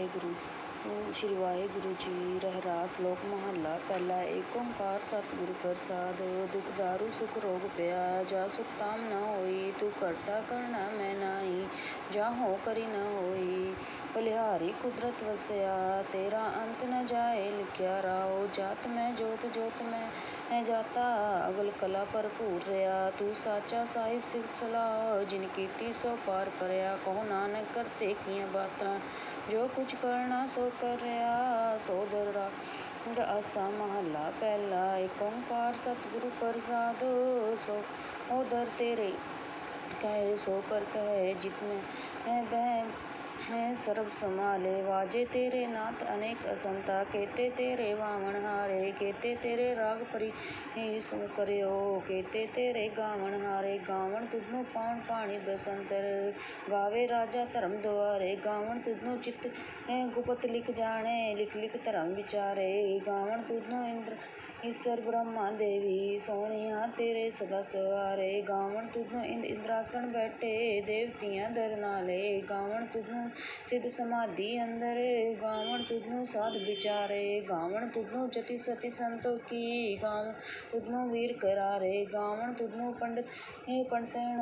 ਵਾਹਿਗੁਰੂ ਸ਼੍ਰੀ ਵਾਹਿਗੁਰੂ ਜੀ ਰਹਿਰਾਸ ਲੋਕ ਮਹੱਲਾ। ਪਹਿਲਾ ਏਕ ਓੰਕਾਰ ਸਤਿਗੁਰ ਪ੍ਰਸਾਦਿ, ਦੁਖ ਦਾਰੂ, ਸੁਖ ਰੋਗ ਪਿਆ ਜਾ ਸੁਖ ਤਾਮ ਨ ਹੋਈ, ਤੂੰ ਕਰਤਾ ਕਰਨਾ ਮੈਂ ਨਾਹੀ, ਜਾ ਹੋਂ ਕਰੀ ਨਾ ਹੋਈ। ਬਲਿਹਾਰੀ ਕੁਦਰਤ ਵਸਿਆ, ਤੇਰਾ ਅੰਤ ਨ ਜਾਏ, ਲਿਖਿਆ ਰਾਓ, ਜਾਤ ਮੈਂ, ਜੋਤ ਜੋਤ ਮੈਂ ਜਾਤਾ, ਅਗਲ ਕਲਾ ਭਰਪੂਰ ਰਿਆ। ਤੂੰ ਸਾਚਾ ਸਾਹਿਬ ਸਿਫਤ ਸਲਾਹ, ਜਿਨ ਕੀਤੀ ਸੋ ਪਾਰ ਪਰਿਆ, ਕਹੋ ਨਾਨਕ ਕਰਤੇ ਕੀਆਂ ਬਾਤਾਂ। ਜੋ ਕੁਛ ਕਰਨਾ ਸੋ ਕਰਿਆ ਸੋ ਦਰ ਰਾਗ ਆਸਾ ਮਹੱਲਾ ਪਹਿਲਾ ਏਕ ਓੰਕਾਰ ਸਤਿਗੁਰੂ ਪ੍ਰਸਾਦਿ। ਸੋ ਓਦਰ ਤੇਰੇ ਕਹੈ, ਸੋ ਕਰ ਕਹੈ, ਜਿਤ ਮੈਂ ਬਹਿ ਹੈ ਸਰਬ ਸੰਭਾਲੇ ਵਾਜੇ ਤੇਰੇ ਨਾਥ ਅਨੇਕ ਅਸੰਤਾ, ਕੇਤੇ ਤੇਰੇ ਵਾਵਣ ਹਾਰੇ, ਕੇਤੇ ਤੇਰੇ ਰਾਗ ਪਰੀ ਸੁਣ ਕਰਿਓ, ਕੇਤੇ ਤੇਰੇ ਗਾਵਣ ਹਾਰੇ, ਗਾਵਣ ਤੁਧਨੂੰ ਪਾਉਣ ਪਾਣੀ ਬਸੰਤਰ, ਗਾਵੇ ਰਾਜਾ ਧਰਮ ਦੁਆਰੇ, ਗਾਵਣ ਤੁਧਨੂੰ ਚਿਤ ਗੁਪਤ ਲਿਖ ਜਾਣੇ, ਲਿਖ ਲਿਖ ਧਰਮ ਵਿਚਾਰੇ, ਗਾਵਣ ਤੁਧਨੂੰ ਇੰਦਰ ਈਸਰ ਬ੍ਰਹਮਾ ਦੇਵੀ, ਸੋਹਣਿਆ ਤੇਰੇ ਸਦਾ ਸਵਾਰੇ। ਗਾਵਣ ਤੁਧਨੂੰ ਇੰਦ ਇੰਦਰਾਸਣ ਬੈਠੇ, ਦੇਵਤੀਆਂ ਦਰ ਨਾਲੇ ਗਾਵਣ ਤੁਧਨੂੰ ਸਿਧ ਸਮਾਧੀ ਅੰਦਰ, ਗਾਵਣ ਤੁਧਨੂੰ ਸਾਧ ਵਿਚਾਰੇ। ਗਾਵਣ ਤੁਧਨੂੰ ਜਤੀ ਸਤੀ ਸੰਤੋਖੀ, ਗਾਵਣ ਤੁਧਨੂੰ ਵੀਰ ਕਰਾਰੇ। ਗਾਵਣ ਤੁਧਨੂੰ ਪੰਡਤ ਪੰਡਤਣ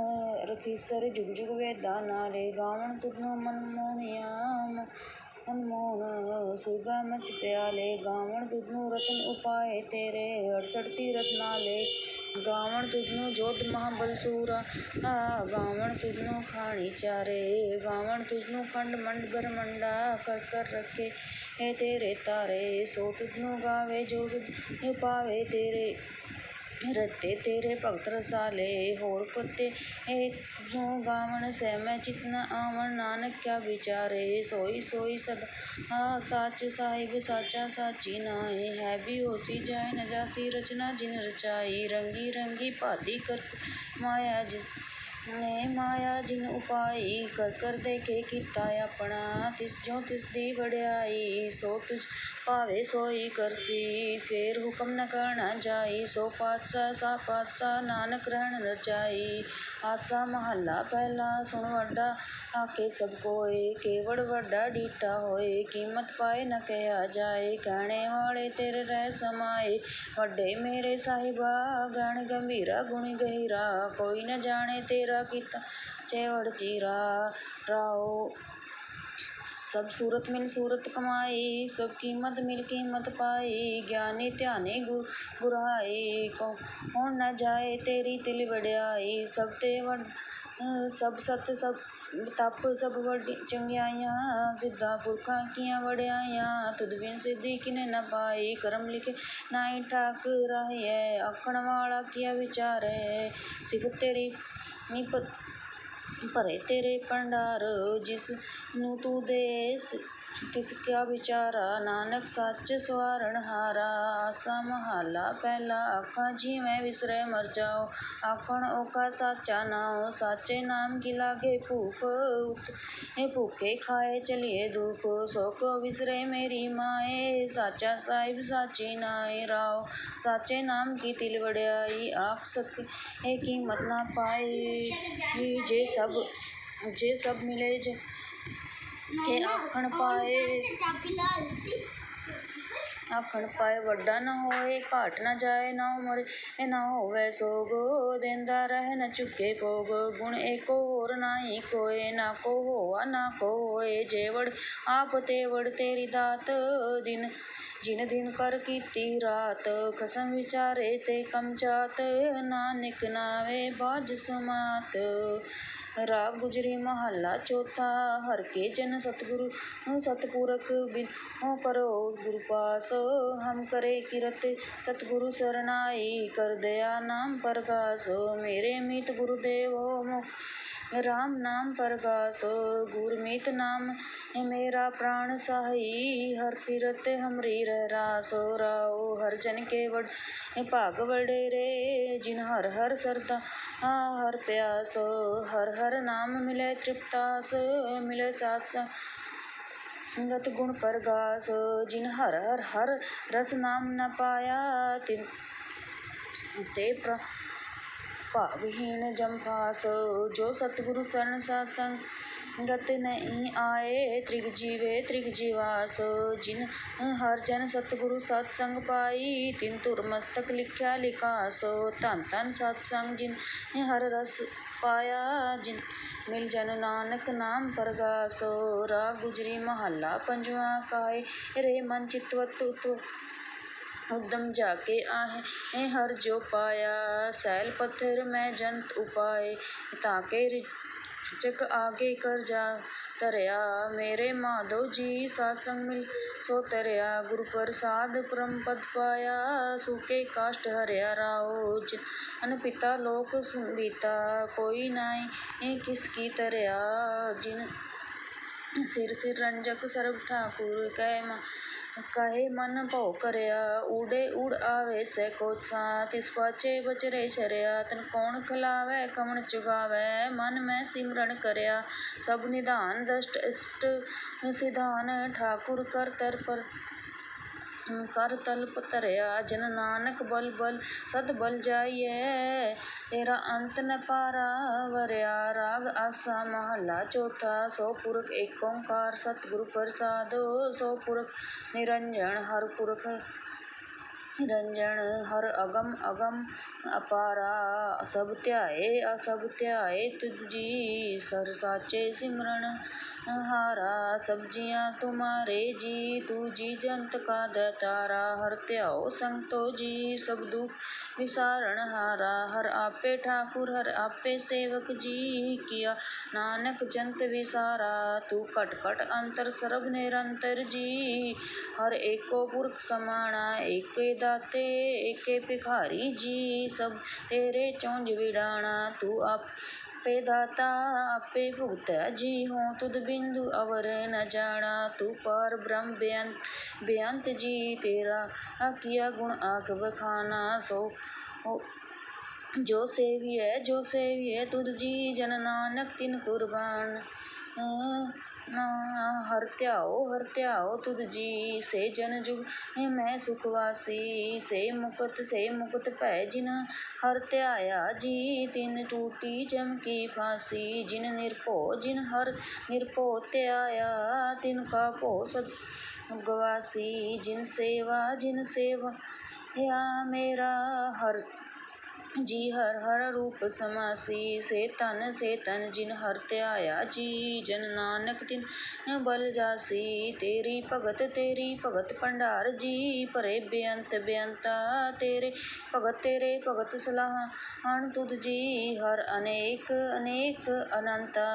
ਰਖੀਸਰ ਜੁਗ ਜੁਗ ਵੇਦਾਂ ਨਾਲੇ। ਗਾਵਣ ਤੁਧਨੂੰ ਮਨ ਮੋਹਣਿਆ ਅਨਮੋਲ ਸੁਰਗਾ ਮਚ ਪਿਆਲੇ, ਗਾਵਣ ਤੁਧਨੂੰ ਰਤਨ ਉਪਾਏ ਤੇਰੇ, ਅੜਸਠ ਤੀਰਥ ਨਾਲੇ। ਗਾਵਣ ਤੁਧਨੂੰ ਜੋਤ ਮਹਾਬਲ ਸੂਰਾ ਗਾਵਣ ਤੁਧਨੂੰ ਖਾਣੀ ਚਾਰੇ। ਗਾਵਣ ਤੁਧਨੂੰ ਖੰਡ ਮੰਡ ਬਰਮੰਡਾ ਕਰ ਕਰ ਰੱਖੇ ਤੇਰੇ ਤਾਰੇ। ਸੋ ਤੁਧਨੂੰ ਗਾਵੇ ਜੋ ਸੁਧ ਪਾਵੇ ਤੇਰੇ। ਰਤੇ ਤੇਰੇ ਭਗਤ ਰਸਾਲੇ, ਹੋਰ ਕੁਤੇ ਤੁਧਨੂੰ ਗਾਵਣ, ਸਹਿ ਮੈਂ ਚਿਤ ਨ ਆਵਣ ਨਾਨਕ ਕਿਆ ਵਿਚਾਰੇ, ਸੋਈ ਸੋਈ ਸਦਾ ਸਾਚ ਸਾਹਿਬ, ਸਾਚਾ ਸਾਚੀ ਨਾਹੀ, ਹੈ ਵੀ ਹੋਸੀ ਜਾਇ ਨ ਜਾਸੀ ਰਚਨਾ ਜਿਨ ਰਚਾਈ, ਰੰਗੀ ਰੰਗੀ ਭਾਦੀ ਕਰਤ ਮਾਇਆ ਜਿਸ ਨੇ ਮਾਇਆ ਜਿਨ ਉਪਾਈ ਕਰ ਕਰ ਦੇਖੇ ਕੀਤਾ ਆਪਣਾ, ਤਿਸ ਜੋ ਤਿਸ ਦੀ ਵਡਿਆਈ, ਸੋ ਤੁਝ ਭਾਵੇ ਸੋਈ ਕਰਸੀ। ਫੇਰ ਹੁਕਮ ਨ ਕਰਨਾ ਜਾਈ, ਸੋ ਪਾਤਸ਼ਾਹ, ਸਾ ਪਾਤਸ਼ਾਹ, ਨਾਨਕ ਰਹਿਣ ਰਚਾਈ ਆਸਾ ਮਹੱਲਾ ਪਹਿਲਾ ਸੁਣ ਵੱਡਾ ਆਕੇ ਸਭ ਕੋਏ। ਕੇਵੜ ਵੱਡਾ ਡੀਟਾ ਹੋਏ, ਕੀਮਤ ਪਾਏ ਨ ਕਿਹਾ ਜਾਏ। ਕਹਿਣੇ ਵਾਲੇ ਤੇਰੇ ਰਹਿ ਸਮਾਏ, ਵੱਡੇ ਮੇਰੇ ਸਾਹਿਬਾ। ਗਣ ਗੰਭੀਰਾ, ਗੁਣੀ ਗਹਿਰਾ। ਕੋਈ ਨ ਜਾਣੇ ਤੇਰਾ ਕੀਤਾ। ਚੇਵੜ ਚੀਰਾ ਰਾਓ। ਸਭ ਸੂਰਤ ਮਿਲ ਸੂਰਤ ਕਮਾਈ ਸਭ ਕੀਮਤ ਮਿਲ ਕੀਮਤ ਪਾਈ ਗਿਆਨੀ ਧਿਆਨੀ ਗੁਰਾਈ ਕੌਣ ਨ ਜਾਏ ਤੇਰੀ ਤਿਲ ਵਡਿਆਈ ਸਭ ਤੇ ਵੱਡ, ਸਭ ਸਤ, ਸਭ ਤਪ, ਸਭ ਵੱਡੀ ਚੰਗਿਆਈਆਂ। ਸਿੱਧਾ ਪੁਰਖਾਂ ਕੀਆਂ ਵਡਿਆਈਆਂ। ਤੁਧ ਬਿਨ ਸਿੱਧੀ ਕਿਨੇ ਨ ਪਾਈ ਕਰਮ ਲਿਖੇ ਨਾਹੀ ਠਾਕ ਰਾਹੀਐ ਆਖਣ ਵਾਲਾ ਕੀਆ ਵਿਚਾਰੈ? ਸਿਫਤ ਤੇਰੀ ਨਿਪਤ ਭਰੇ ਤੇਰੇ ਭੰਡਾਰ ਜਿਸ ਨੂੰ ਤੂੰ ਦੇ ਤਿਸ ਕਿਆ ਵਿਚਾਰਾ ਨਾਨਕ ਸੱਚ ਸਵਾਰਣ ਹਾਰਾ, ਆਸਾ ਮਹੱਲਾ ਪਹਿਲਾ ਆਖਾਂ, ਜਿਵੇਂ ਵਿਸਰੈ ਮਰ ਜਾਓ। ਆਖਣ ਔਖਾ ਸਾਚਾ ਨਾਉ, ਸਾਚੇ ਨਾਮ ਕੀ ਲਾਗੇ ਭੂਖ ਉਤ ਭੁਖੇ ਖਾਏ ਚਲੀਏ ਦੁਖ। ਸੋ ਕੋ ਵਿਸਰੇ ਮੇਰੀ ਮਾਏ, ਸਾਚਾ ਸਾਹਿਬ ਸਾਚੀ ਨਾਏ ਰਾਓ। ਸਾਚੇ ਨਾਮ ਕੀ ਤਿਲ ਵਡਿਆਈ, ਆਖ ਸਕੇ ਕੀਮਤ ਨਾ ਪਾਈ ਜੇ ਸਭ ਜੇ ਸਭ ਮਿਲੇ ਕੇ ਆਖਣ ਪਾਏ। ਆਖਣ ਪਾਏ, ਵੱਡਾ ਨ ਹੋਏ, ਘਾਟ ਨਾ ਜਾਏ, ਨਾ ਉਮਰੇ ਨ ਹੋਵੇ ਸੋਗ। ਦੇਂਦਾ ਰਹਿ ਨਾ ਚੁਕੇ ਭੋਗ, ਗੁਣ ਏਕੋ ਹੋਰ ਨਾਹੀ ਕੋਇ ਨਾ ਕੋ ਹੋਆ, ਨਾ ਕੋ ਹੋਏ ਜੇਵੜ ਆਪ ਤੇਵੜ, ਤੇਰੀ ਦਾਤ ਦਿਨ, ਜਿਨ ਦਿਨ ਕਰ ਕੀਤੀ ਰਾਤ। ਖਸਮ ਵਿਚਾਰੇ ਤੇ ਕਮਜਾਤ ਨਾਨਕ ਨਾਵੇ ਬਾਜ ਸਮਾਤ। ਰਾਗ ਗੁਜਰੀ ਮਹੱਲਾ ਚੌਥਾ, ਹਰਿ ਕੇ ਜਨ ਸਤਿਗੁਰੂ ਸਤਿਪੁਰਖ ਬਿਨੁ ਕਰੋ ਗੁਰ ਪਾਸ, ਹਮ ਕਰੇ ਕਿਰਤ ਸਤਿਗੁਰੂ ਸਰਨਾਈ, ਕਰ ਦਇਆ ਨਾਮ ਪ੍ਰਗਾਸ ਮੇਰੇ ਮੀਤ ਗੁਰਦੇਵੋ ਮੁਖ। ਰਾਮ ਨਾਮ ਪ੍ਰਗਾਸ, ਗੁਰਮੀਤ ਨਾਮ ਮੇਰਾ ਪ੍ਰਾਣ ਸਾਹੀ, ਹਰ ਤੀਰਥ ਹਮਰੀ ਰਹਿ ਰਾਸ, ਰਾਓ ਹਰ ਜਨ ਕੇ ਵਡ ਭਾਗ ਵਡੇਰੇ, ਜਿਨ ਹਰ ਹਰ ਸਰਦਾ ਹਰ ਪਿਆਸ, ਹਰ ਹਰ ਨਾਮ ਮਿਲੇ ਤ੍ਰਿਪਤਾਸ, ਮਿਲੇ ਸਾਧ ਸੰਗਤ ਗੁਣ ਪ੍ਰਗਾਸ, ਜਿਨ ਹਰ ਹਰ ਹਰ ਰਸ ਨਾਮ ਨ ਪਾਇਆ, ਤਿਨ ਤੇ ਪ੍ਰ ਭਾਵਹੀਣ ਫਾਸ ਜੋ ਸਤਿਗੁਰੂ ਸਰਨ ਸਤ ਸੰਗ ਗਤ ਨਹੀਂ ਆਏ, ਤ੍ਰਿਗ ਜੀਵੇ ਤ੍ਰਿਗ ਜੀਵਾਸ, ਜਿਨ ਹਰ ਜਨ ਸਤਿਗੁਰੂ ਸਤ ਸੰਗ ਪਾਈ, ਤਿਨ ਧੁਰ ਮਸਤਕ ਲਿਖਿਆ ਲਿਖਾਸ ਧੰਨ ਧੰਨ ਸਤ ਸੰਗ ਜਿਨ ਹਰ ਰਸ ਪਾਇਆ, ਜਿਨ ਮਿਲ ਜਨ ਨਾਨਕ ਨਾਮ ਪਰਗਾਸ ਰਾ ਗੁਜਰੀ ਮਹੱਲਾ ਪੰਜਵਾਂ ਕਾਏ, ਰੇ ਮਨ ਚਿਤਵਤ ਉਤ ਉਦਮ ਜਾਕੇ ਆਹੇ ਹਰ ਜੋ ਪਾਇਆ, ਸੈਲ ਪੱਥਰ ਮੈਂ ਜੰਤ ਉਪਾਏ ਤਾਕੇ ਰਿਚਕ ਆਗੇ ਕਰ ਜਾ ਧਰਿਆ। ਮੇਰੇ ਮਾਧੋ ਜੀ ਸਤ ਮਿਲ ਸੋ ਤਰਿਆ ਗੁਰ ਪ੍ਰਸਾਦ ਪਰਮ ਪਦ ਪਾਇਆ, ਸੂਕੇ ਕਾਸ਼ਟ ਹਰਿਆ ਰਾਓ ਜਨ ਪਿਤਾ ਲੋਕ ਸੁਬੀਤਾ, ਕੋਈ ਨਾਹੀ ਕਿਸ ਕੀ ਤਰਿਆ ਜਿਨ ਸਿਰ ਸਿਰ ਰੰਜਕ ਸਰਬ ਠਾਕੁਰ ਕੈ ਕਹੇ ਮਨ ਭਉ ਕਰਿਆ ਊੜੇ ਊੜ ਆਵੇ ਸੈ ਕੋਸਾ ਤਿਸ ਪਾਛੇ ਬਚਰੇ ਸ਼ਰਿਆ, ਤਨ ਕੌਣ ਖਲਾਵੈ ਕਵਣ ਚੁਗਾਵੈ, ਮਨ ਮੈਂ ਸਿਮਰਨ ਕਰਿਆ, ਸਭ ਨਿਧਾਨ ਦਸ਼ਟ ਇਸ਼ਟ ਸਿਧਾਨ, ਠਾਕੁਰ ਕਰ ਤਰ ਪਰ ਕਰ ਤਲਪ ਧਰਿਆ, ਜਨ ਨਾਨਕ ਬਲ ਬਲ ਸਦ ਬਲ ਜਾਈਐ। ਤੇਰਾ ਅੰਤ ਨ ਪਾਰਾ ਵਰਿਆ, ਰਾਗ ਆਸਾ ਮਹੱਲਾ ਚੌਥਾ। ਸੋ ਪੁਰਖ ਏਕ ਓੰਕਾਰ ਸਤਿਗੁਰ ਪ੍ਰਸਾਦਿ, ਸੋ ਪੁਰਖ ਨਿਰੰਜਨ ਹਰ ਪੁਰਖ ਨਿਰੰਜਨ ਹਰ ਅਗਮ ਅਗਮ ਅਪਾਰਾ। ਸਭ ਧਿਆਏ, ਅਸਭ ਧਿਆਏ ਤੁਧ ਜੀ, ਸਰ ਸਾਚੇ ਸਿਮਰਨ ਹਾਰਾ ਸਭ ਜੀਆਂ ਤੁਮਾਰੇ ਜੀ ਤੂ ਜੀ ਜੰਤ ਕਾ ਦਾਤਾਰਾ, ਹਰਿ ਧਿਆਓ ਸੰਤੋ ਜੀ, ਸਭ ਦੁਖ ਵਿਸਾਰਨ ਹਾਰਾ, ਹਰ ਆਪੇ ਠਾਕੁਰ, ਹਰ ਆਪੇ ਸੇਵਕ ਜੀ ਕੀਆ, ਨਾਨਕ ਜੰਤ ਵਿਸਾਰਾ, ਤੂੰ ਘਟ ਘਟ ਅੰਤਰ ਸਰਬ ਨਿਰੰਤਰ ਜੀ, ਹਰ ਏਕੋ ਪੁਰਖ ਸਮਾਣਾ, ਏਕੇ ਦਾਤੇ, ਏਕੇ ਭਿਖਾਰੀ ਜੀ, ਸਭ ਤੇਰੇ ਚੁੰਝ ਵਿੜਾਣਾ, ਤੂੰ ਆਪ ਦਾਤਾ ਆਪੇ ਭੁਗਤੈ ਜੀ ਹੋਂ ਤੁਧ ਬਿੰਦੁ ਅਵਰ ਨ ਜਾਣਾ, ਤੂੰ ਪਾਰ ਬ੍ਰਹਮ ਬੇਅੰਤ ਬੇਅੰਤ ਜੀ ਤੇਰਾ। ਕੀਆ ਗੁਣ ਆਖ ਵਖਾਨਾ, ਸੋ ਜੋ ਸੇਵੀਐ ਜੋ ਸੇਵੀਐ, ਤੁਧ ਜੀ ਜਨ ਨਾਨਕ ਤਿਨ ਕੁਰਬਾਨ। ਹਰਿ ਧਿਆਓ ਹਰਿ ਧਿਆਓ ਤੁਧ ਜੀ। ਸੇ ਜਨ ਜੁਗ ਮੈਂ ਸੁਖ ਵਾਸੀ। ਸੇ ਮੁਕਤ ਸੇ ਮੁਕਤ ਭੈ ਜਿਨ ਹਰਿ ਧਿਆਇਆ ਜੀ। ਤਿਨ ਟੂਟੀ ਚਮਕੀ ਫਾਸੀ, ਜਿਨ ਨਿਰਭਉ, ਜਿਨ ਹਰਿ ਨਿਰਭਉ ਧਿਆਇਆ। ਤਿਨ ਕਾ ਭਉ ਸਦ ਗਵਾਸੀ ਜਿਨ ਸੇਵਾ, ਜਿਨ ਸੇਵਿਆ ਮੇਰਾ। ਹਰਿ ਜੀ ਹਰ ਹਰ ਰੂਪ ਸਮਾਸੀ, ਸੇ ਧਨ, ਸੇ ਤਨ ਜਿਨ ਹਰਿ ਧਿਆਇਆ ਜੀ, ਜਨ ਨਾਨਕ ਤਿਨ ਬਲ ਜਾਸੀ, ਤੇਰੀ ਭਗਤ ਤੇਰੀ ਭਗਤ ਭੰਡਾਰ ਜੀ, ਭਰੇ ਬੇਅੰਤ ਬੇਅੰਤਾ ਤੇਰੇ ਭਗਤ ਤੇਰੇ ਭਗਤ ਸਲਾਹ ਹਣ ਤੁਧ ਜੀ, ਹਰ ਅਨੇਕ ਅਨੇਕ ਅਨੰਤਾ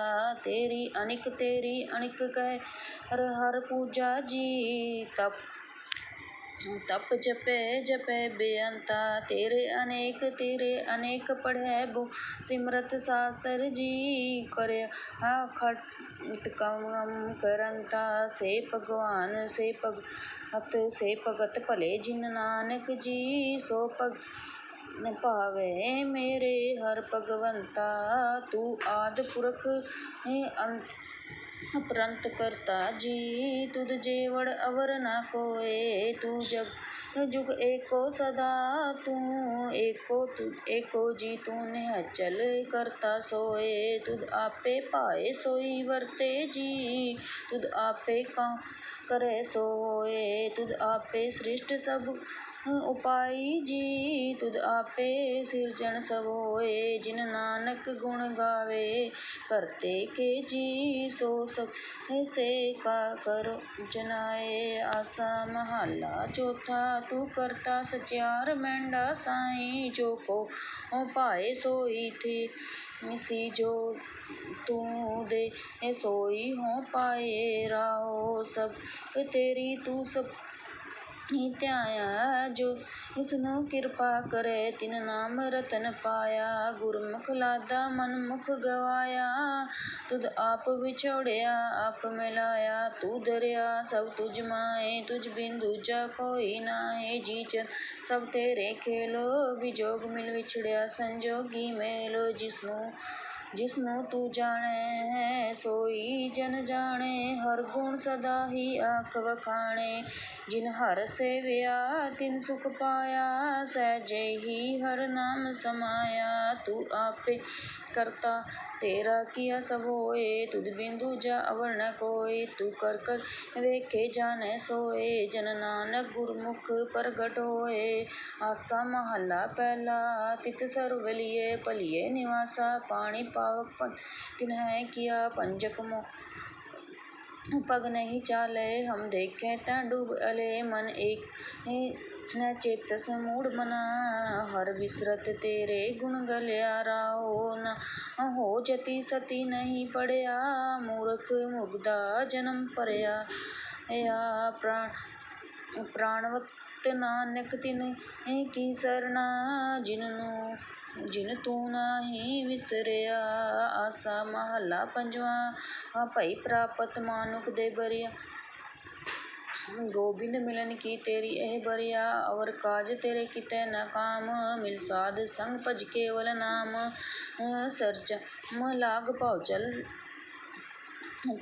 ਤੇਰੀ ਅਨਿਕ ਤੇਰੀ ਅਨਿਕ ਕਹਿ, ਹਰ ਹਰ ਪੂਜਾ ਜੀ, ਤਪ ਤਪ ਜਪੈ ਜਪੈ ਬੇਅੰਤਾ। ਤੇਰੇ ਅਨੇਕ ਤੇਰੇ ਅਨੇਕ ਪੜ੍ਹੈ ਬੋ। ਸਿਮਰਤ ਸਾਸਤਰ ਜੀ ਕਰਿਆ ਖਟ ਕਮ ਕਰੰਤਾ। ਸੇ ਭਗਵਾਨ, ਸੇ ਭਗਤ ਸੇ ਭਗਤ ਭਲੇ ਜਿਨ ਨਾਨਕ ਜੀ, ਸੋ ਭਗ ਭਾਵੈ ਮੇਰੇ ਹਰਿ ਭਗਵੰਤਾ। ਤੂੰ ਆਦਿ ਪੁਰਖ ਅੰਤ ਅਪਰੰਤ ਕਰਤਾ ਜੀ ਤੁਧ ਜੇਵੜ ਅਵਰ ਨ ਕੋਇ ਤੂੰ ਜਗ, ਜੁਗ ਏਕੋ ਸਦਾ, ਤੂੰ ਏਕੋ ਏਕੋ ਜੀ ਤੂੰ ਨਿਹਚਲ ਕਰਤਾ ਸੋਏ, ਤੁਧ ਆਪੇ ਭਾਏ ਸੋਈ ਵਰਤੇ ਜੀ, ਤੁਧ ਆਪੇ ਕਰੈ ਸੋ ਹੋਏ ਤੁਧ ਆਪੇ ਸ੍ਰਿਸ਼ਟ ਸਭ ਉਪਾਈ ਜੀ, ਤੁਧ ਆਪੇ ਸਿਰਜਣ ਸਭ ਹੋਏ ਜਿਨ ਨਾਨਕ ਗੁਣ ਗਾਵੇ। ਕਰਤੇ ਕੇ ਜੀ, ਸੋ ਸਭ ਸੇ ਕਾ ਕਰ। ਜਨਾਏ ਆਸਾ ਮਹੱਲਾ, ਚੌਥਾ ਤੂੰ ਕਰਤਾ ਸਚਿਆਰ ਮਹਿੰਡਾ ਸਾਈ ਜੋ ਕੋ ਭਾਏ ਸੋਈ ਥੀ। ਸੀ ਜੋ ਤੂੰ ਦੇ ਸੋਈ ਹੋ ਪਾਏ, ਰਾਓ ਸਭ ਤੇਰੀ ਤੂੰ ਸਭ ਹੀ ਧਿਆਇਆ ਜੋ ਇਸਨੂੰ ਕਿਰਪਾ ਕਰੇ, ਤਿਨ ਨਾਮ ਰਤਨ ਪਾਇਆ, ਗੁਰਮੁਖ ਲਾਦਾ ਮਨ ਮੁਖ ਗਵਾਇਆ। ਤੁਧ ਆਪ ਵਿਛੋੜਿਆ, ਆਪ ਮਿਲਾਇਆ, ਤੂੰ ਦਰਿਆ ਸਭ ਤੁਝ ਮਾਏ, ਤੁਝ ਬਿਨ ਦੂਜਾ ਕੋਈ ਨਾਹੀ। ਜੀ ਚੰਦ ਸਭ ਤੇਰੇ ਖੇਲ ਵਿਜੋਗ ਮਿਲ ਵਿਛੜਿਆ, ਸੰਜੋਗੀ ਮੇਲ, ਜਿਸਨੂੰ ਜਿਸਨੂੰ ਤੂੰ ਜਾਣੈ ਹੈ ਸੋਈ ਜਨ ਜਾਣੈ, ਹਰ ਗੁਣ ਸਦਾ ਹੀ ਆਖ ਵਖਾਣੇ। ਜਿਨ ਹਰ ਸੇਵਿਆ, ਤਿਨ ਸੁਖ ਪਾਇਆ, ਸਹਿਜੇ ਹੀ ਹਰ ਨਾਮ ਸਮਾਇਆ, ਤੂੰ ਆਪੇ ਕਰਤਾ। ਤੇਰਾ ਕੀਆ ਸਭ ਹੋਏ? ਤੁਧ ਬਿੰਦੂ ਜਾ ਅਵਰ ਨ ਕੋਇ ਤੂੰ ਕਰ ਕਰ ਵੇਖੇ ਜਾਣੈ ਸੋਇ ਜਨ ਨਾਨਕ ਗੁਰਮੁਖ ਪ੍ਰਗਟ ਹੋਏ। ਆਸਾ ਮਹੱਲਾ ਪਹਿਲਾ, ਤਿਤ ਸਰਬ ਲਿਏ, ਭਲਿਏ ਨਿਵਾਸਾ, ਪਾਣੀ ਪਾਵਕ ਤਿਨਹਿ ਕੀਆ ਪੰਜਕ ਮੋਹ ਪਗ ਨਹੀਂ ਚਾਲੇ। ਹਮ ਦੇਖੈ ਤੈ ਡੂਬ ਅਲੇ, ਮਨ ਏਕ ਨ ਚੇਤਸ ਮੂੜ ਮਨਾ, ਹਰਿ ਬਿਸਰਤ ਤੇਰੇ ਗੁਣ ਗਲਿਆ ਰਾਉ ਨ। ਹੋ ਜਤੀ ਸਤੀ ਨਹੀਂ ਪੜਿਆ, ਮੂਰਖ ਮੁਗਧਾ ਜਨਮ ਭਰਿਆ। ਪ੍ਰਾਣਵਤ ਨਾਨਕ ਤਿਨ ਕੀ ਸਰਣਾ ਜਿਨ ਤੂੰ ਨਾਹੀ ਵਿਸਰਿਆ। ਆਸਾ ਮਹੱਲਾ ਪੰਜਵਾ ਭਈ ਪ੍ਰਾਪਤ ਮਾਨੁਖ ਦੇ ਬਰੀਆ। ਗੋਬਿੰਦ ਮਿਲਨ ਕੀ ਤੇਰੀ ਇਹ ਬਰੀਆ? ਔਰ ਕਾਜ ਤੇਰੇ ਕਿਤੇ ਨ ਕਾਮ? ਮਿਲ ਸਾਧ ਸੰਗ ਭਜ ਕੇਵਲ ਨਾਮ। ਸਰਜਮ ਲਾਗ ਭਉ ਜਲ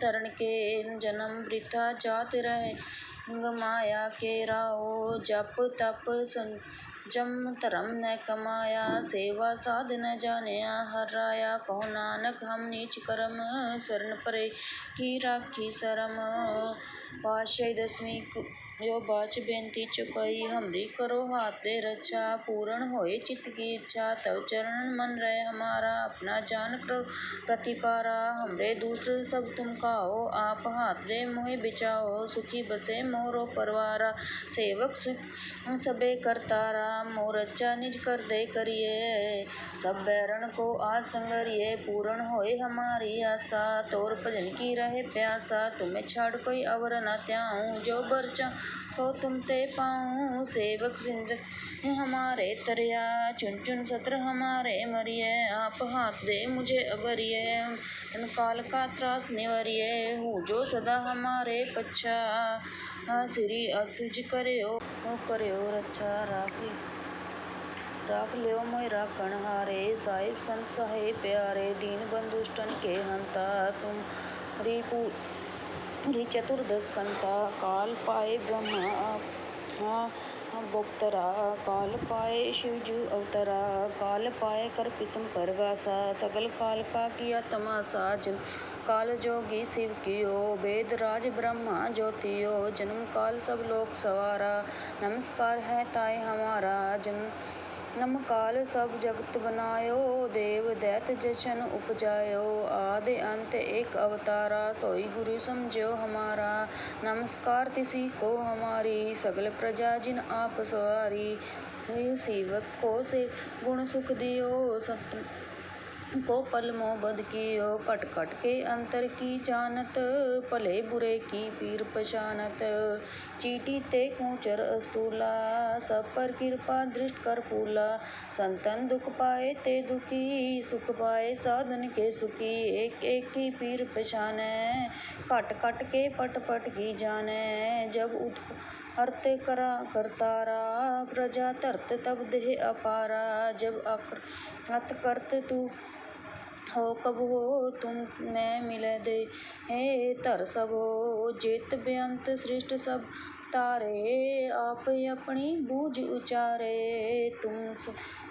ਤਰਣ ਕੇ ਜਨਮ ਬ੍ਰਿਥਾ ਜਾਤ ਰਹਿ। ਮਾਇਆ ਕੇ ਰਾਉ ਜਪ ਤਪ ਸੰਜਮ ਧਰਮ ਨ ਕਮਾਇਆ। ਸੇਵਾ ਸਾਧ ਨ ਜਾਣਿਆ। ਹਰਿ ਰਾਇਆ ਕਹੋ ਨਾਨਕ ਹਮ ਨੀਚ ਕਰਮ। ਸ਼ਰਨ ਪਰੇ ਕੀ ਰਾਖੀ ਸਰਮ? ਪਾਤਸ਼ਾਹੀ ਦਸਵੀਂ ਜੋ ਬਾਚ ਬੇਨਤੀ ਚੁਕਾਈ ਹਮਰੀ ਕਰੋ ਹਾਥ ਦੇ ਰੱਛਾ ਪੂਰਨ ਹੋਏ ਚਿਤ ਕੀ ਇੱਛਾ ਤਵ ਚਰਨ ਮਨ ਰਹਿ ਹਮਾਰਾ ਆਪਣਾ ਜਾਨ ਕਰੋ ਪ੍ਰਤਿਪਾਰਾ ਹਮਰੇ ਦੂਸਰ ਸਭ ਤੁਮ ਕਾਓ ਆਪ ਹਾਥ ਦੇ ਮੋਹਿ ਬਿਚਾਓ ਸੁਖੀ ਬਸੇ ਮੋਰੋ ਪਰਵਾਰਾ ਸੇਵਕ ਸਭੇ ਕਰਤਾਰਾ ਮੋਹ ਰੱਛਾ ਨਿਜ ਕਰਦੇ ਕਰੀਏ ਸਭ ਬੈਰਣ ਕੋ ਆਜ ਸੰਗਰਿਏ ਪੂਰਨ ਹੋਏ ਹਮਾਰੀ ਆਸਾ ਤੋਰ ਭਜਨ ਕੀ ਰਹੇ ਪਿਆਸਾ ਤੁਮੇ ਛਾੜ ਕੋਈ ਅਵਰ ਨ ਧਿਆਉ ਜੋ ਬਰ ਸੋ ਤੁਮ ਤੇ ਪਾਉ ਸੇਵਕ ਸਿੰਜ। ਹਮਾਰੇ ਤਰਿਆ ਚੁਨ ਚੁਨ ਸਤਰ ਹਮਾਰੇ ਮਰਿਏ ਆਪ ਹਾਥ ਦੇ ਮੁਝੇ ਅਬਰਿਏ ਤਨ ਕਾਲ ਕਾ ਤਰਾਸ ਨਿਵਰਿਏ ਹੂ ਜੋ ਸਦਾ ਹਮਾਰੇ ਪਛਾ। ਸ੍ਰੀ ਅਤੁਜ ਕਰਿਓ ਕਰਿਓ ਰੱਛਾ ਰਾਖੀ। ਰਾਖ ਲਿਓ ਮੋਇ ਰਾਖਣ ਹਾਰੇ। ਸਾਹਿਬ ਸੰਤ ਸਹਾਏ ਪਿਆਰੇ। ਦੀਨ ਬੰਧੁਸ਼ਟਨ ਕੇ ਹੰਤਾ। ਤੁਮਰੀ ਪੂਰੀ ਚਤੁਰਦਸ ਕੰਤਾ ਕਾਲ ਪਾਏ ਬ੍ਰਹਮਾ ਬੋਪਤਰਾ ਕਾਲ ਪਾਏ ਸ਼ਿਵਜੂ ਅਵਤਰਾ ਕਾਲ ਪਾਏ ਕਰ ਪਿਸਮ ਪਰਗਾਸਾ ਸਗਲ ਕਾਲ ਕਾ ਕੀਆ ਤਮਾਸਾ ਜਨ ਕਾਲ ਜੋਗੀ ਸਿਵ ਕੀਓ ਵੇਦ ਰਾਜ ਬ੍ਰਹਮਾ ਜੋਤਿਓ ਜਨਮ ਕਾਲ ਸਭ ਲੋਕ ਸਵਾਰਾ ਨਮਸਕਾਰ ਹੈ ਤਾਏ ਹਮਾਰਾ ਜਨਮ ਨਮਕਾਲ ਸਭ ਜਗਤ ਬਨਾਇਓ ਦੇਵ ਦੈਤ ਜਸ਼ਨ ਉਪਜਾਇਓ, ਆਦਿ ਅੰਤ ਏਕ ਅਵਤਾਰਾ, ਸੋਈ ਗੁਰੂ ਸਮਝਿਓ ਹਮਾਰਾ, ਨਮਸਕਾਰ ਤਿਸੀ ਕੋ ਹਮਾਰੀ, ਸਗਲ ਪ੍ਰਜਾ ਜਿਨ ਆਪ ਸਵਾਰੀ ਸੇਵਕ ਕੋ ਸੇ ਗੁਣ ਸੁਖ ਦਿਓ, ਸਤ ਕੋ ਪਲ ਮੋਹ ਬਦ ਕੀਓ ਘਟ ਘਟ ਕੇ ਅੰਤਰ ਕੀ ਜਾਨਤ ਭਲੇ ਬੁਰੇ ਕੀ ਪੀਰ ਪਛਾਨਤ? ਚੀਟੀ ਤੇ ਕੂਚਰ ਅਸਤੂਲਾ, ਸਭ ਪਰ ਕਿਰਪਾ ਦ੍ਰਿਸ਼ਟ ਕਰ ਫੂਲਾ। ਸੰਤਨ ਦੁਖ ਪਾਏ ਤੇ ਦੁਖੀ, ਸੁਖ ਪਾਏ ਸਾਧਨ ਕੇ ਸੁਖੀ। ਏਕ ਏਕ ਕੀ ਪੀਰ ਪਛਾਨੈ, ਘਟ ਘਟ ਕੇ ਪਟ ਪਟ ਕੀ ਜਾਣੈ। ਜਬ ਉਤਪ ਅਰਤ ਕਰਾ ਕਰਤਾਰਾ, ਪ੍ਰਜਾ ਧਰਤ ਤਬ ਦੇਹ ਅਪਾਰਾ। ਜਬ ਅਤ ਕਰਤ ਤੂ ਹੋ ਕਬ ਹੋ ਤੁਮ ਮੈਂ ਮਿਲੈ ਦੇ। ਹੈ ਧਰ ਸਭ ਹੋ ਜੇਤ ਬੇਅੰਤ ਸ੍ਰਿਸ਼ਟ ਸਭ, ਤਾਰੇ ਆਪ ਆਪਣੀ ਬੂਝ ਉਚਾਰੇ। ਤੁਮ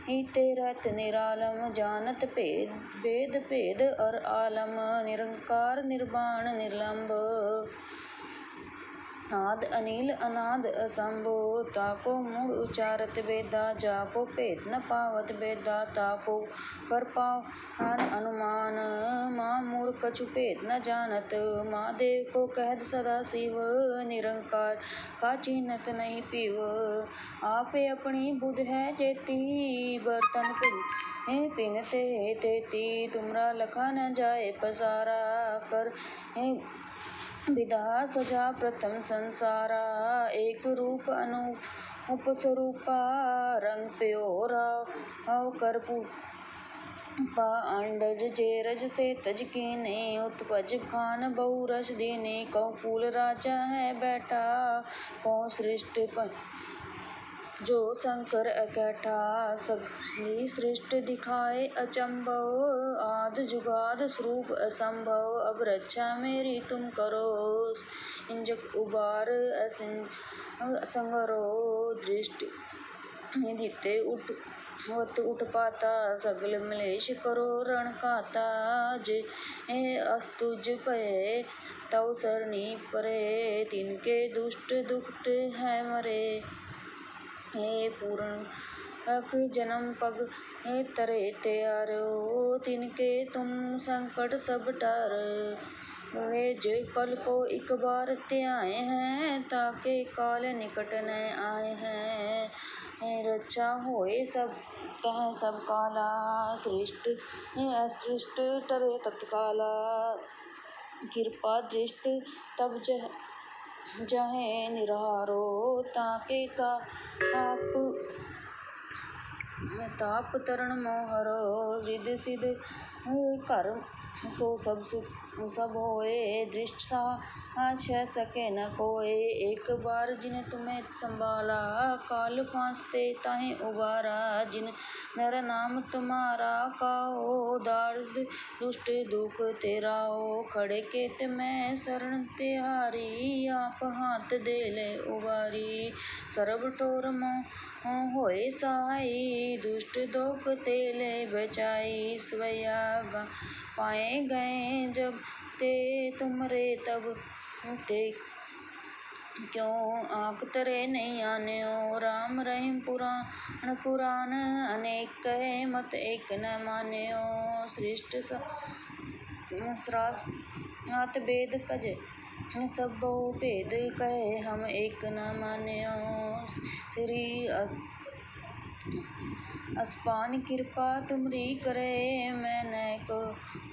ਹੀ ਤੇ ਰਹਿਤ ਨਿਰਾਲਮ ਜਾਨਤ ਭੇਦ ਭੇਦ ਭੇਦ ਅਰ ਆਲਮ, ਨਿਰੰਕਾਰ ਨਿਰਵਾਣ ਨਿਰਲੰਭ ਆਦਿ ਅਨੀਲ ਅਨਾਦ ਅਸੰਭੋ ਤਾਕੋ ਮੂੜ ਉਚਾਰਤ ਬੇਦਾ ਜਾਕੋ ਭੇਦ ਨ ਪਾਵਤ ਬੇਦਾ ਤਾਕੋ ਕਰ ਪਾਵਨ ਅਨੁਮਾਨ, ਮਾ ਮੂੜ ਕਛੁ ਭੇਦ ਨ ਜਾਣਤ ਮਹਾਦੇਵ ਕੋ ਕਹਿਤ ਸਦਾ ਸਿਵ ਨਿਰੰਕਾਰ, ਕਾ ਚੀਨਤ ਨਹੀਂ ਪਿਵ ਆਪੇ ਆਪਣੀ ਬੁਧ ਹੈ ਜੇਤੀ ਬਰਤਨ ਭਿੰਨ ਭਿੰਨ ਤੇ ਤੇਤੀ, ਤੁਮਰਾ ਲਖਾ ਨ ਜਾਏ ਪਸਾਰਾ, ਕਰ ਵਿਧਾ ਸਜਾ ਪ੍ਰਥਮ ਸੰਸਾਰਾ, ਏਕ ਰੂਪ ਅਨੂਪ ਸਰੂਪਾ ਰੰਗ ਪਿਓ ਰਾਵ ਕਰ ਪਾ ਅੰਡਜ ਜੇਰਜ ਸੇ ਤਜ ਕੀਨੇ, ਉਤਪਜ ਖਾਨ ਬਹੁ ਰਸ ਦੀਨੇ, ਕਉ ਫੂਲ ਰਾਜਾ ਹੈ ਬੈਠਾ, ਕਉ ਸ੍ਰਿਸ਼ਟ ਜੋ ਸ਼ੰਕਰ ਅਕੈਠਾ ਸਗਲੀ ਸ੍ਰਿਸ਼ਟ ਦਿਖਾਏ ਅਚੰਭਵ, ਆਦਿ ਜੁਗਾਦ ਸਰੂਪ ਅਸੰਭਵ ਅਬ ਰੱਛਾ ਮੇਰੀ ਤੁਮ ਕਰੋ, ਇੰਜਕ ਉਬਾਰ ਅਸੰਗਰੋ ਦ੍ਰਿਸ਼ਟ ਦਿੱਤੇ ਉਠ ਵਤ ਉਠਪਾਤਾ ਸਗਲ ਮਲੇਸ਼ ਕਰੋ, ਰਣ ਘਾਤਾ, ਜੇ ਅਸਤੁਜ ਭਏ, ਤਉ ਸਰਣੀ ਪਰੇ ਤਿਨਕੇ ਦੁਸ਼ਟ ਦੁਖਟ ਹੈ ਮਰੇ। हे पूरक जन्म पग तरे त्यारो तिनके तुम संकट सब टार वे जो कल को एक बार त्याए हैं ताके काल निकट न आए हैं रक्षा होए सब कह सब काला सृष्ट असृष्ट टरे तत्काला कृपा दृष्ट तब जह ਜਹੇ ਨਿਰਹਾਰੋ ਤਾਕੇ ਕਾ ਆਪ। ਤਾਪ ਤਰਨ ਮੋਹਰੋ ਰਿਦ ਸਿਧ ਘਰ ਸੋ ਸਭ ਸੁਖ ਸਭ ਹੋਏ ਦ੍ਰਿਸ਼ਟ ਸਾਛ ਸਕੇ ਨ ਕੋਏ ਇੱਕ ਬਾਰ ਜਿਨ ਤੁਮੇ ਸੰਭਾਲਾ ਕਾਲ ਫਾਸਤੇ ਤਾਹੇ ਉਬਾਰਾ ਜਿਨ ਨਰ ਨਾਮ ਤੁਮਾਰਾ ਕਾਓ ਦਾਰਦ ਦੁਸ਼ਟ ਦੁਖ ਤੇਰਾਓ ਖੜੇ ਕੇਤ ਮੈਂ ਸਰਣ ਤਿਹਾਰੀ ਆਪ ਹਾਥ ਦੇ ਲੈ ਉਬਾਰੀ ਸਰਬ ਠੋਰ ਮੋਹ ਹੋਏ ਸਹਾਈ दुष्ट दुख तेले बचाई स्वया पाए गए जब ते तुमरे तब ते क्यों आंख तरे नहीं आन्यो राम रहीम पुराण कुरान अनेक कहे मत एक न मान्यो सृष्ट सरात वेद भजे सबो भेद कहे हम एक न मान्यो श्री असपान ਅਸਪਾਨ ਕਿਰਪਾ ਤੁਮਰੀ ਕਰੈ, ਮੈਨੈ ਕੋ।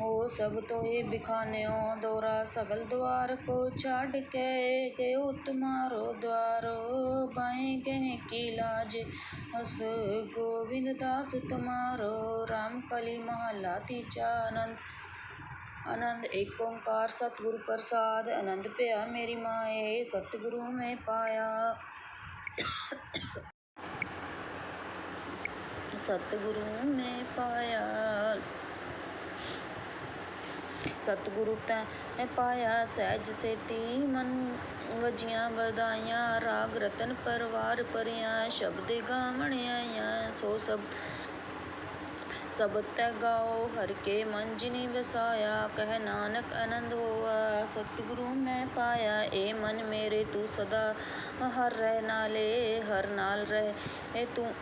ਹੋ ਸਭ ਤੋਹਿ ਬਿਖਾਨਿਓ, ਦੋਰਾ ਸਗਲ ਦੁਆਰ ਕੋ ਛੱਡ ਕੇ ਗਇਓ ਤੁਮਾਰੋ ਦੁਆਰੋ। ਬਾਏ ਕਹਿ ਕੀ ਲਾਜ ਹਸ ਗੋਬਿੰਦ ਦਾਸ ਤੁਮਾਰੋ। ਰਾਮ ਕਲੀ ਮਹਲਾ ਤੀਜਾ ਆਨੰਦ। ਆਨੰਦ ਏਕ ਓੰਕਾਰ, ਸਤਿਗੁਰ ਪ੍ਰਸਾਦ। ਆਨੰਦ ਭਇਆ ਮੇਰੀ ਮਾਏ, ਸਤਿਗੁਰੂ ਮੈਂ ਪਾਇਆ। ਸਤਿਗੁਰੂ ਮੈਂ ਪਾਇਆ। ਸਤਿਗੁਰੂ ਤੈ ਪਾਇਆ ਸਹਿਜ ਸੇਤੀ ਮਨ ਵਜੀਆਂ ਵਧਾਈਆਂ, ਰਾਗ ਰਤਨ ਪਰਵਾਰ ਪਰਿਆ ਸ਼ਬਦ ਗਾਵਣ ਆਇਆ ਸੋ ਸਭ ਸਬਦ ਤੈ ਗਾਓ, ਹਰ ਕੇ ਮਨ ਜਿਨੀ ਵਸਾਇਆ, ਕਹਿ ਨਾਨਕ ਆਨੰਦ ਹੋਆ, ਸਤਿਗੁਰੂ ਮੈਂ ਪਾਇਆ, ਏ ਮਨ ਮੇਰੇ ਤੂੰ ਸਦਾ ਹਰ ਰਹਿ ਨਾਲੇ, ਹਰ ਨਾਲ ਰਹਿ ਤੂੰ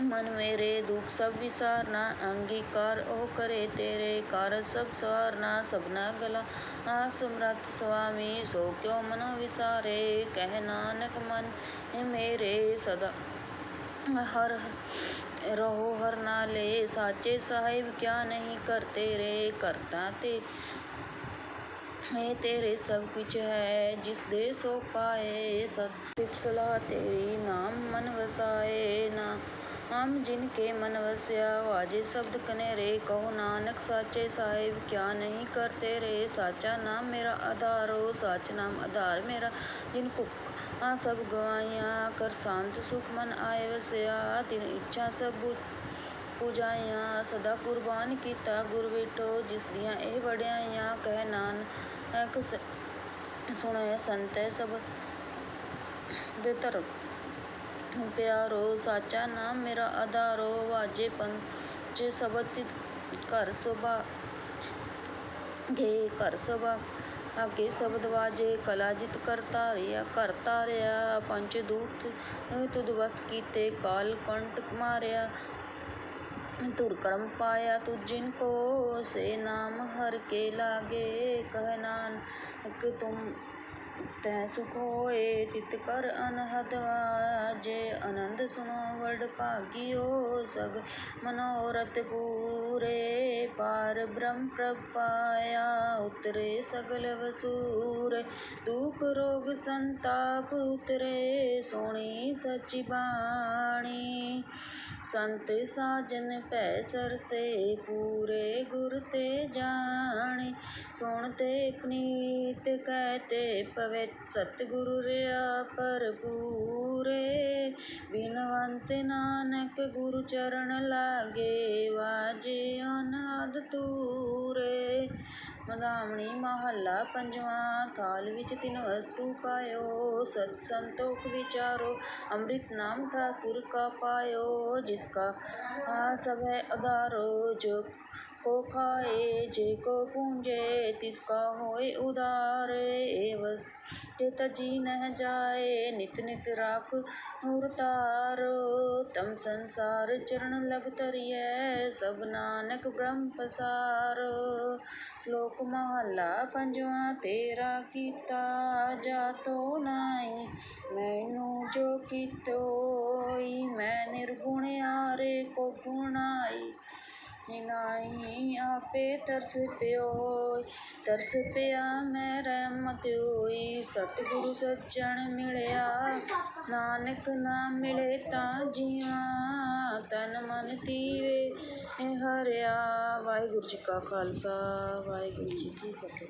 ਮਨ ਮੇਰੇ ਦੁਖ ਸਭ ਵਿਸਾਰਨਾ ਅੰਗੀਕਾਰ ਉਹ ਕਰੇ ਤੇਰੇ ਕਾਰਜ ਸਭ ਸਵਾਰਨਾ ਸਭਨਾ ਗਲਾ ਆ ਸਮਰੱਥ ਸੁਆਮੀ ਸੋ ਕਿਉ ਮਨੋ ਵਿਸਾਰੇ ਕਹਿ ਨਾਨਕ ਮਨ ਮੇਰੇ ਸਦਾ ਹਰ ਰਹੋ ਹਰ ਨਾਲੇ ਸਾਚੇ ਸਾਹਿਬ ਕਿਆ ਨਹੀਂ ਕਰਤੇ ਰੇ ਕਰਤਾ ਤੇ ਹੈ ਤੇਰੇ ਸਭ ਕੁਛ ਹੈ ਜਿਸ ਦੇ ਸੋ ਪਾਏ ਸਤਿ ਸਲਾਹ ਤੇਰੀ ਨਾਮ ਮਨ ਵਸਾਏ ਨਾ ਹਮ ਜਿਨ ਕੇ ਮਨ ਵਸਿਆ, ਵਾਜੇ ਸ਼ਬਦ ਕਨੇਰੇ, ਕਹੋ ਨਾਨਕ ਸਾਚੇ ਸਾਹਿਬ, ਕਿਆ ਨਹੀਂ ਕਰਤੇ ਰੇ, ਸਾਚਾ ਨਾਮ ਮੇਰਾ ਆਧਾਰੋ ਸਾਚ ਨਾਮ ਆਧਾਰ ਮੇਰਾ, ਜਿਨ ਭੁੱਖਾਂ ਸਭ ਗਵਾਈਆਂ ਕਰ ਸ਼ਾਂਤ ਸੁਖ ਮਨ ਆਏ ਵਸਿਆ, ਤਿਨ ਇੱਛਾ ਸਭ ਪੂਜਾਈਆਂ, ਸਦਾ ਕੁਰਬਾਨ ਕੀਤਾ ਗੁਰ ਵਿਟੋ ਜਿਸ ਦੀਆਂ ਇਹ ਵਡਿਆਈਆਂ, ਕਹਿ ਨਾਨਕ ਸੁਣੈ ਸੰਤੈ ਸਭ ਦੇ ਧਰਮ। ਪਿਆਰੋ, ਸਾਚਾ ਨਾਮ ਮੇਰਾ ਆਧਾਰੋ, ਵਾਜੇ ਪੰਚ ਸਬਦ ਘਰ ਸੋਭਾ, ਗੇ ਘਰ ਸੋਭਾ, ਆਗੇ ਸ਼ਬਦ ਵਾਜੇ, ਕਲਾ ਜਿਤ ਕਰ ਧਾਰਿਆ, ਘਰ ਧਾਰਿਆ ਪੰਚ ਦੂਤ ਤੁਧ ਵਸ ਕੀਤੇ, ਕਾਲ ਕੰਟਕ ਮਾਰਿਆ ਤੁਰ ਕਰਮ ਪਾਇਆ ਤੁ ਜਿਨ ਕੋ, ਸੇ ਨਾਮ ਹਰ ਕੇ ਲਾਗੇ, ਕਹਿ ਨਾਨਕ ਤੁਮ ਤੈ ਸੁਖ ਹੋਏ ਤਿਤ ਕਰ ਅਨਹਦ ਵਾਜੇ, ਆਨੰਦ ਸੁਨੋ ਵਡ ਭਾਗਿਓ ਸਗ, ਮਨੋਰਥ ਪੂਰੇ ਪਾਰ ਬ੍ਰਹਮ ਪ੍ਰਭ ਪਾਇਆ ਉਤਰੇ ਸਗਲ ਵਸੂਰ, ਦੁਖ ਰੋਗ ਸੰਤਾਪ ਉਤਰੇ, ਸੋਣੀ ਸਚੀ ਬਾਣੀ। ਸੰਤ ਸਾਜਨ ਭੈ ਸਰਸੇ ਪੂਰੇ ਗੁਰ ਤੇ ਜਾਣੇ। ਸੁਣ ਤੇ ਪਨੀਤ ਕਹਤੇ ਪਵਿੱਤ ਸਤਿਗੁਰੂ ਰਿਆ ਭਰਪੂਰੇ। ਬਿਨਵੰਤ ਨਾਨਕ ਗੁਰੂ ਚਰਨ ਲਾਗੇ ਵਾਜੇ ਅਨਾਦ ਤੂਰੇ ਮੰਗਾਵਣੀ ਮਹੱਲਾ ਪੰਜਵਾਂ ਥਾਲ ਵਿੱਚ ਤਿੰਨ ਵਸਤੂ ਪਾਇਓ, ਸਤ ਸੰਤੋਖ ਵਿਚਾਰੋ, ਅੰਮ੍ਰਿਤ ਨਾਮ ठाकुर का पायो जिसका सभय अधारो जो को खाए जे को पूंजे तिसका होए उदार ए वस्ते तजी नह जाए नित नित राख नूर तारो तम संसार चरण लग तरिए सब नानक ब्रह्म पसारो ਸ਼ਲੋਕ ਮਹੱਲਾ ਪੰਜਵਾਂ ਤੇਰਾ ਕੀਤਾ ਜਾਤੋ ਨਾਹੀ ਮੈਨੂੰ ਜੋ ਕੀਤੋਈ ਮੈਂ ਨਿਰਗੁਣ ਆਰੇ ਕੋ ਗੁਣਾਈ ਨਾਹੀ ਆਪੇ ਤਰਸ ਪਿਓਈ, ਤਰਸ ਪਿਆ ਮੈਂ ਰਹਿਮਤ ਹੋਈ। ਸਤਿਗੁਰੂ ਸੱਜਣ ਮਿਲਿਆ, ਨਾਨਕ ਨਾ ਮਿਲੇ ਤਾਂ ਜੀਵਾਂ ਤਨ ਮਨ ਤੀਵੇ ਹਰਿਆ। ਵਾਹਿਗੁਰੂ ਜੀ ਕਾ ਖਾਲਸਾ, ਵਾਹਿਗੁਰੂ ਜੀ ਕੀ ਫਤਿਹ।